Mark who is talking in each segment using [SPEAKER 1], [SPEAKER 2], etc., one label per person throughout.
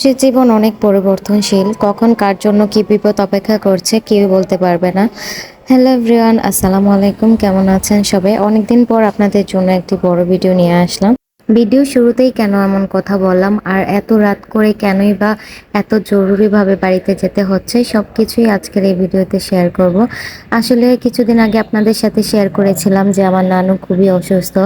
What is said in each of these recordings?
[SPEAKER 1] সে জীবন অনেক পরিবর্তনশীল। কখন কার জন্য কি বিপদ অপেক্ষা করছে কেউ বলতে পারবে না। হ্যালো এভরিওয়ান, আসসালামু আলাইকুম, কেমন আছেন সবাই? অনেকদিন পর আপনাদের জন্য একটি বড় ভিডিও নিয়ে আসলাম। ভিডিও শুরুতেই কেন এমন কথা বললাম? আর এত রাত করে কেনই বা এত জরুরিভাবে বাড়িতে যেতে হচ্ছে? সব কিছুই আজকের এই ভিডিওতে শেয়ার করব। আসলে কিছুদিন আগে আপনাদের সাথে শেয়ার করেছিলাম যে আমার নানু খুবই অসুস্থ,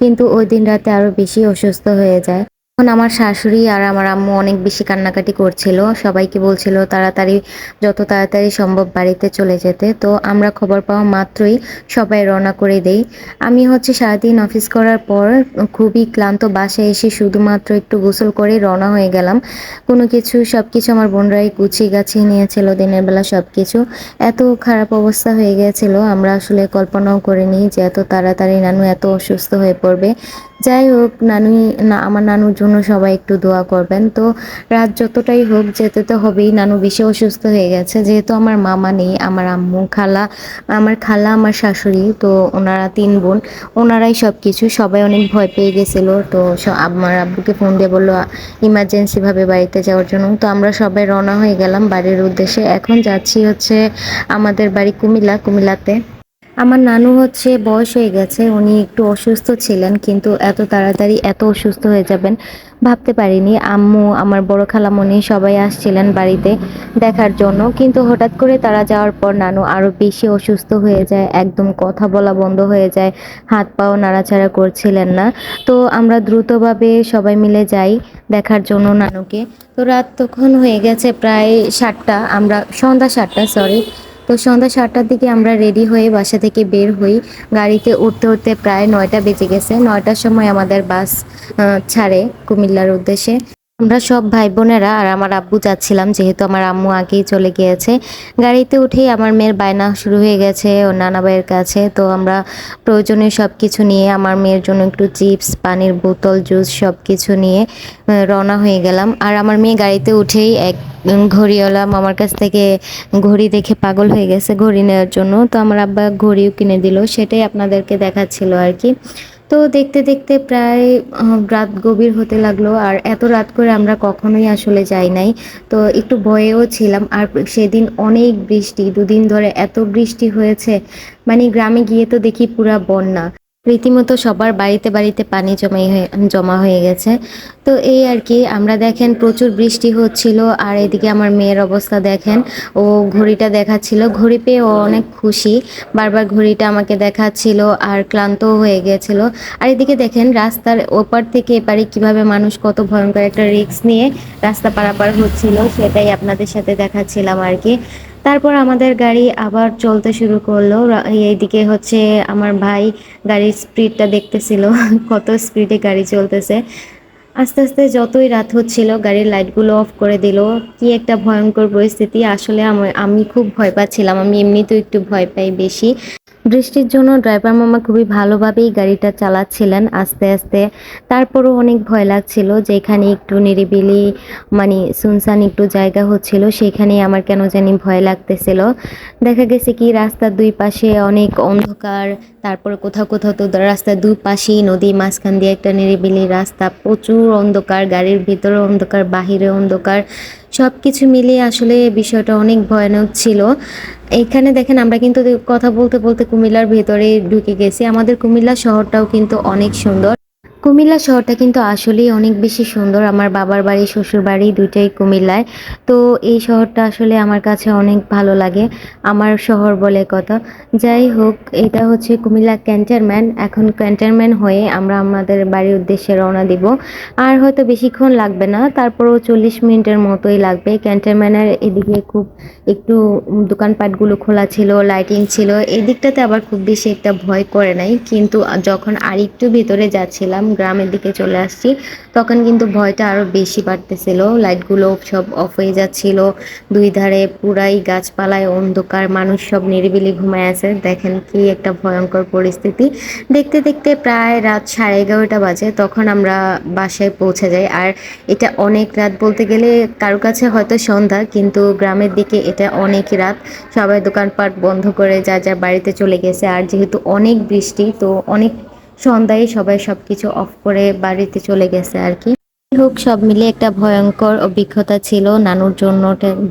[SPEAKER 1] কিন্তু ওই দিন রাতে আরও বেশি অসুস্থ হয়ে যায়। তখন আমার শাশুড়ি আর আমার আম্মু অনেক বেশি কান্নাকাটি করছিল। সবাইকে বলছিল, তাড়াতাড়ি, যত তাড়াতাড়ি সম্ভব বাড়িতে চলে যেতে। তো আমরা খবর পাওয়া মাত্রই সবাই রওনা করে দেই। আমি হচ্ছে সারাদিন অফিস করার পর খুবই ক্লান্ত বাসায় এসে শুধুমাত্র একটু গোসল করে রওনা হয়ে গেলাম। কোনো কিছু সব কিছু আমার বোনরাই গুছিয়ে গাছিয়ে নিয়েছিল, দিনের বেলা সব কিছু এত খারাপ অবস্থা হয়ে গিয়েছিল আমরা আসলে কল্পনাও করিনি যে এত তাড়াতাড়ি নানু এত অসুস্থ হয়ে পড়বে। যাই হোক, নানু, না, আমার নানুর জন্য সবাই একটু দোয়া করবেন। তো রাত যতটাই হোক, যেতে তো হবেই। নানু বেশি অসুস্থ হয়ে গেছে। যেহেতু আমার মামা নেই, আমার আম্মু, খালা, আমার খালা, আমার শাশুড়ি, তো ওনারা তিন বোন, ওনারাই সব কিছু সবাই অনেক ভয় পেয়ে গেছিল। তো আমার আব্বুকে ফোন দিয়ে বলল ইমার্জেন্সিভাবে বাড়িতে যাওয়ার জন্য। তো আমরা সবাই রওনা হয়ে গেলাম বাড়ির উদ্দেশ্যে। এখন যাচ্ছি হচ্ছে আমাদের বাড়ি কুমিল্লা, কুমিল্লাতে। আমার নানু হচ্ছে বয়স হয়ে গেছে, উনি একটু অসুস্থ ছিলেন, কিন্তু এত তাড়াতাড়ি এত অসুস্থ হয়ে যাবেন ভাবতে পারিনি। আম্মু, আমার বড় খালামণি সবাই আসছিলেন বাড়িতে দেখার জন্য, কিন্তু হঠাৎ করে তারা যাওয়ার পর নানু আরও বেশি অসুস্থ হয়ে যায়, একদম কথা বলা বন্ধ হয়ে যায়, হাত পাও নাড়াচাড়া করছিলেন না। তো আমরা দ্রুতভাবে সবাই মিলে যাই দেখার জন্য নানুকে। তো রাত তখন হয়ে গেছে প্রায় সাতটা, আমরা সন্ধ্যা সাতটা সরি তো সন্ধ্যা সাতটার দিকে আমরা রেডি হয়ে বাসা থেকে বের হই। গাড়িতে উঠতে উঠতে প্রায় নয়টা বেজে গেছে। নয়টার সময় আমাদের বাস ছাড়ে কুমিল্লার উদ্দেশ্যে। আমরা সব ভাই বোনেরা আর আমার আব্বু যাচ্ছিলাম, যেহেতু আমার আম্মু আগেই চলে গিয়েছে। গাড়িতে উঠেই আমার মেয়ের বায়না শুরু হয়ে গেছে ও নানা ভাইয়ের কাছে। তো আমরা প্রয়োজনীয় সব কিছু নিয়ে, আমার মেয়ের জন্য একটু চিপস, পানির বোতল, জুস সব কিছু নিয়ে রওনা হয়ে গেলাম। আর আমার মেয়ে গাড়িতে উঠেই এক ঘড়িওয়ালা মামার কাছ থেকে ঘড়ি দেখে পাগল হয়ে গেছে ঘড়ি নেওয়ার জন্য। তো আমার আব্বা ঘড়িও কিনে দিল, সেটাই আপনাদেরকে দেখাচ্ছিল আর কি। তো দেখতে দেখতে প্রায় রাত গভীর হতে লাগল আর এত রাত করে আমরা কখনোই আসলে যাই নাই। তো একটু ভয়েও ছিলাম আর সেদিন অনেক বৃষ্টি, দুদিন ধরে এত বৃষ্টি হয়েছে। মানে গ্রামে গিয়ে তো দেখি পুরা বন্যা। রীতিমতো সবার বাড়িতে বাড়িতে পানি জমাই হয়ে, জমা হয়ে গেছে। তো এই আর কি, আমরা দেখেন প্রচুর বৃষ্টি হচ্ছিল, আর এদিকে আমার মেয়ের অবস্থা দেখেন। ও ঘড়িটা দেখাচ্ছিল, ঘড়ি পেয়ে ও অনেক খুশি। বারবার ঘড়িটা আমাকে দেখাচ্ছিল আর ক্লান্তও হয়ে গিয়েছিল আর এদিকে দেখেন রাস্তার ওপার থেকে এপারে কীভাবে মানুষ কত ভয়ঙ্কর একটা রিস্ক নিয়ে রাস্তা পারাপার হচ্ছিল, সেটাই আপনাদের সাথে দেখাচ্ছিলাম আর কি। তারপর আমাদের গাড়ি আবার চলতে শুরু করল। এইদিকে হচ্ছে আমার ভাই গাড়ির স্পিডটা দেখতেছিল, কত স্পিডে গাড়ি চলতেছে। আস্তে আস্তে যতই রাত হচ্ছিল, গাড়ির লাইটগুলো অফ করে দিল। কি একটা ভয়ঙ্কর পরিস্থিতি। আসলে আমি খুব ভয় পাচ্ছিলাম। আমি এমনিতেও একটু ভয় পাই বেশি। বৃষ্টির জন্য ড্রাইভার মামা খুবই ভালোভাবেই গাড়িটা চালাচ্ছিলেন আস্তে আস্তে। তারপরও অনেক ভয় লাগছিল যেখানে একটু নিরিবিলি মানে সুনসান একটু জায়গা হচ্ছিল, সেখানে আমার কেন জানি ভয় লাগতেছিল। দেখা গেছে কি রাস্তার দুই পাশে অনেক অন্ধকার, তারপর কোথাও কোথাও তো রাস্তার দুই পাশেই নদী মাঝখান দিয়ে একটা নিরিবিলি রাস্তা, প্রচুর অন্ধকার, গাড়ির ভিতরে অন্ধকার, বাহিরে অন্ধকার। সব কিছু মিলিয়ে আসলে বিষয়টা অনেক ভয়ানক ছিল। এখানে দেখেন আমরা কিন্তু কথা বলতে বলতে কুমিল্লার ভেতরে ঢুকে গেছি। আমাদের কুমিল্লা শহরটাও কিন্তু অনেক সুন্দর। কুমিল্লা শহরটা কিন্তু আসলেই অনেক বেশি সুন্দর। আমার বাবার বাড়ি, শ্বশুর বাড়ি দুইটাই কুমিল্লায়। তো এই শহরটা আসলে আমার কাছে অনেক ভালো লাগে, আমার শহর বলে কথা। যাই হোক, এটা হচ্ছে কুমিল্লা ক্যান্টারম্যান এখন ক্যান্টারম্যান হয়ে আমরা আমাদের বাড়ির উদ্দেশ্যে রওনা দিব। আর হয়তো বেশিক্ষণ লাগবে না, তারপরও চল্লিশ মিনিটের মতোই লাগবে। ক্যান্টারম্যানের এদিকে খুব একটু দোকানপাটগুলো খোলা ছিল, লাইটিং ছিল। এই দিকটাতে আবার খুব বেশি একটা ভয় করে নাই। কিন্তু যখন আরেকটু ভিতরে যাচ্ছিলাম গ্রামের দিকে চলে আসছি। তখন কিন্তু ভয়টা আরও বেশি বাড়তেছিল। লাইটগুলো সব অফ হয়ে যাচ্ছিল। দুই ধারে পুরাই গাছপালায় অন্ধকার, মানুষ সব নিরিবিলি ঘুমায় আছে। দেখেন কি একটা ভয়ঙ্কর পরিস্থিতি। দেখতে দেখতে প্রায় রাত সাড়ে এগারোটা বাজে। তখন আমরা বাসায় পৌঁছে যাই। আর এটা অনেক রাত বলতে গেলে কারও কাছে হয়তো সন্ধ্যা, কিন্তু গ্রামের দিকে এটা অনেক রাত। সবাই দোকানপাট বন্ধ করে যা যা বাড়িতে চলে গেছে। আর যেহেতু অনেক বৃষ্টি, তো অনেক সন্ধ্যায় সবাই সব কিছু অফ করে বাড়িতে চলে গেছে আর কি। হোক সব মিলে একটা ভয়ঙ্কর অভিজ্ঞতা ছিল। নানুর জন্য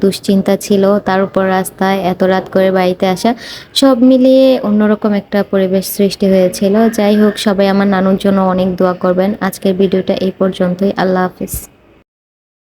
[SPEAKER 1] দুশ্চিন্তা ছিল। তার উপর রাস্তায় এত রাত করে বাড়িতে আসা, সব মিলিয়ে অন্যরকম একটা পরিবেশ সৃষ্টি হয়েছিল। যাই হোক সবাই আমার নানুর জন্য অনেক দোয়া করবেন। আজকের ভিডিওটা এই পর্যন্তই। আল্লাহ হাফিজ।